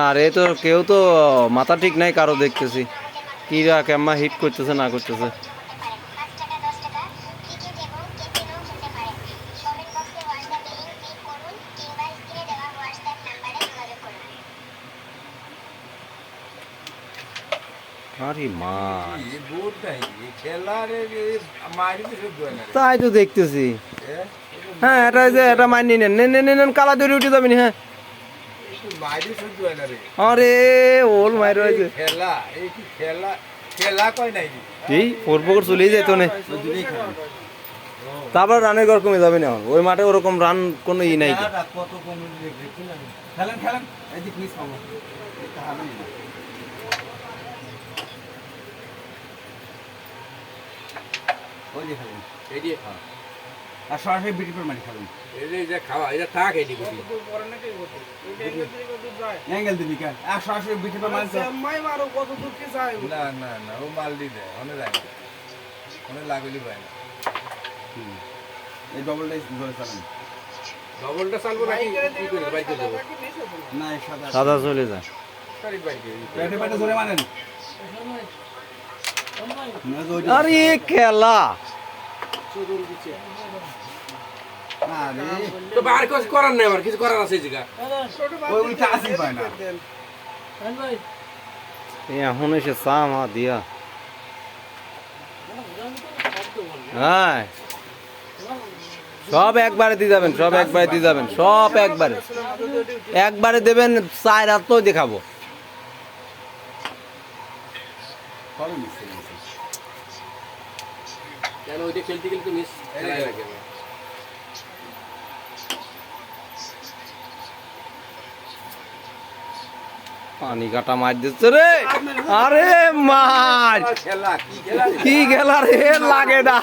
আর তো কেউ তো মাথা ঠিক নাই কারও দেখতেছি কিরা কেমন হিট করতেছে না করতেছে হয়। তাই তো দেখতেছি এ? হ্যাঁ এটা যে এটা মাইনি নেন। নেন নেন নেন কালা দড়ি উঠে যাবেন হ্যাঁ। হয় আরে ওল মাইর হয়েছে এই খেলা এই কি খেলা? খেলা কয় নাই রে। এই ফোর পকর চলেই যেত না। তারপর রানের ঘর কমে যাবে না ওই মাঠে ওরকম রান কোনো ই নাই খেলেন খেলেন। ওই যে খাবেন এই যে আর সরাসরি বিটি পর মারি খাবেন এই যে- এই খাওয়া এটা থাক অ্যাঙ্গেল দিবি কেন? আর সরাসরি বিটি পর মারি না না না ও মাল দি দেয় অনেক লাগে অনেক লাগলি পায় না। এই ডবলটাই ধরে চালান। ডবলটা চালবো নাকি? কি করে? বাইক করে না সাদা সাদা চলে যায়। বাইকে ধরে আরে খেলা। তো বার কিছু করার নেই আমার কিছু করার আছে এই ওই উইটা আসি পায় না। এখন এসে চা মা দিয়া। হ্যাঁ সব একবারে দিয়ে যাবেন সব একবারে দিয়ে যাবেন সব একবারে। একবারে দেবেন চায় রাত দেখাবো। কেন ওইটা খেলতে গেলে তো মিস লাগে পানি কাটা মার দিচ্ছে রে। আরে মার। কি খেলা রে? কি গেলা রে? লাগে না।